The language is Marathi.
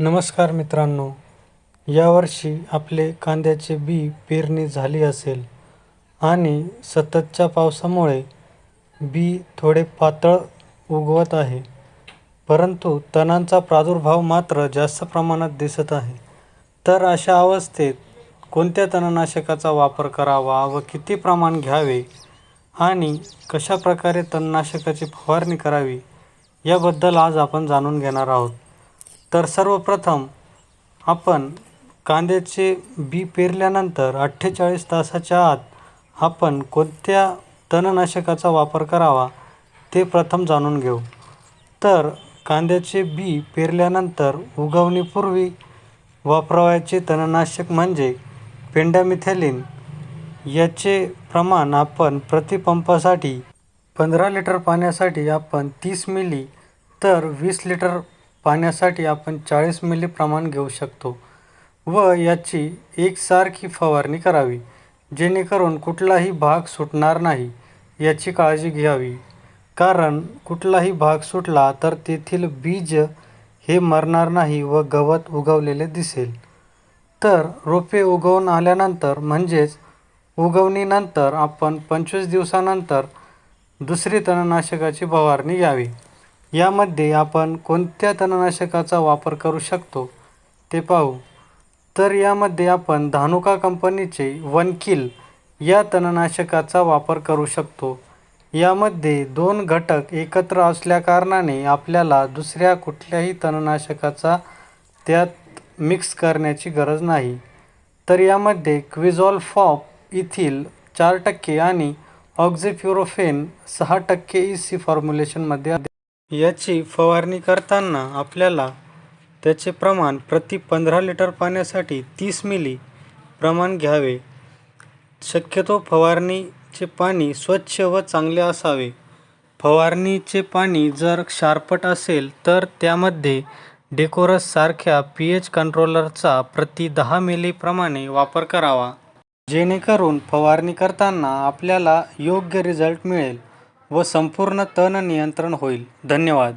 नमस्कार मित्रांनो यावर्षी आपले कांद्याचे बी पेरणी झाली असेल आणि सततच्या पावसामुळे बी थोडे पातळ उगवत आहे. परंतु तणांचा प्रादुर्भाव मात्र जास्त प्रमाणात दिसत आहे. तर अशा अवस्थेत कोणत्या तणनाशकाचा वापर करावा व किती प्रमाण घ्यावे आणि कशा प्रकारे तणनाशकाची फवारणी करावी याबद्दल आज आपण जाणून घेणार आहोत. तर सर्वप्रथम आपण कांद्याचे बी पेरल्यानंतर अठ्ठेचाळीस तासाच्या आत आपण कोणत्या तणनाशकाचा वापर करावा ते प्रथम जाणून घेऊ. तर कांद्याचे बी पेरल्यानंतर उगवणीपूर्वी वापरावयाचे तणनाशक म्हणजे पेंडामिथॅलिन. याचे प्रमाण आपण प्रतिपंपासाठी पंधरा लिटर पाण्यासाठी आपण तीस मिली तर वीस लिटर पाण्यासाठी आपण चाळीस मिली प्रमाण घेऊ शकतो व याची एकसारखी फवारणी करावी जेणेकरून कुठलाही भाग सुटणार नाही याची काळजी घ्यावी. कारण कुठलाही भाग सुटला तर तेथील बीज हे मरणार नाही व गवत उगवलेले दिसेल. तर रोपे उगवून आल्यानंतर म्हणजेच उगवणीनंतर आपण पंचवीस दिवसानंतर दुसरी तणनाशकाची फवारणी घ्यावी. यामध्ये आपण कोणत्या तणनाशकाचा वापर करू शकतो ते पाहू. तर यामध्ये आपण धानुका कंपनीचे वन किल या तणनाशकाचा वापर करू शकतो. यामध्ये दोन घटक एकत्र असल्याकारणाने आपल्याला दुसऱ्या कुठल्याही तणनाशकाचा त्यात मिक्स करण्याची गरज नाही. तर यामध्ये क्विझॉल फॉप येथील चार टक्के आणि ऑक्झिफ्युरोफेन सहा टक्के ई सी फॉर्म्युलेशनमध्ये याची फवारणी करताना आपल्याला त्याचे प्रमाण प्रति पंधरा लिटर पाण्यासाठी तीस मिली प्रमाण घ्यावे. शक्यतो फवारणीचे पाणी स्वच्छ व चांगले असावे. फवारणीचे पाणी जर क्षारपट असेल तर त्यामध्ये डेकोरससारख्या पी एच कंट्रोलरचा प्रति दहा मिलीप्रमाणे वापर करावा. जेणेकरून फवारणी करताना आपल्याला योग्य रिझल्ट मिळेल. व संपूर्ण तण नियंत्रण होईल. धन्यवाद.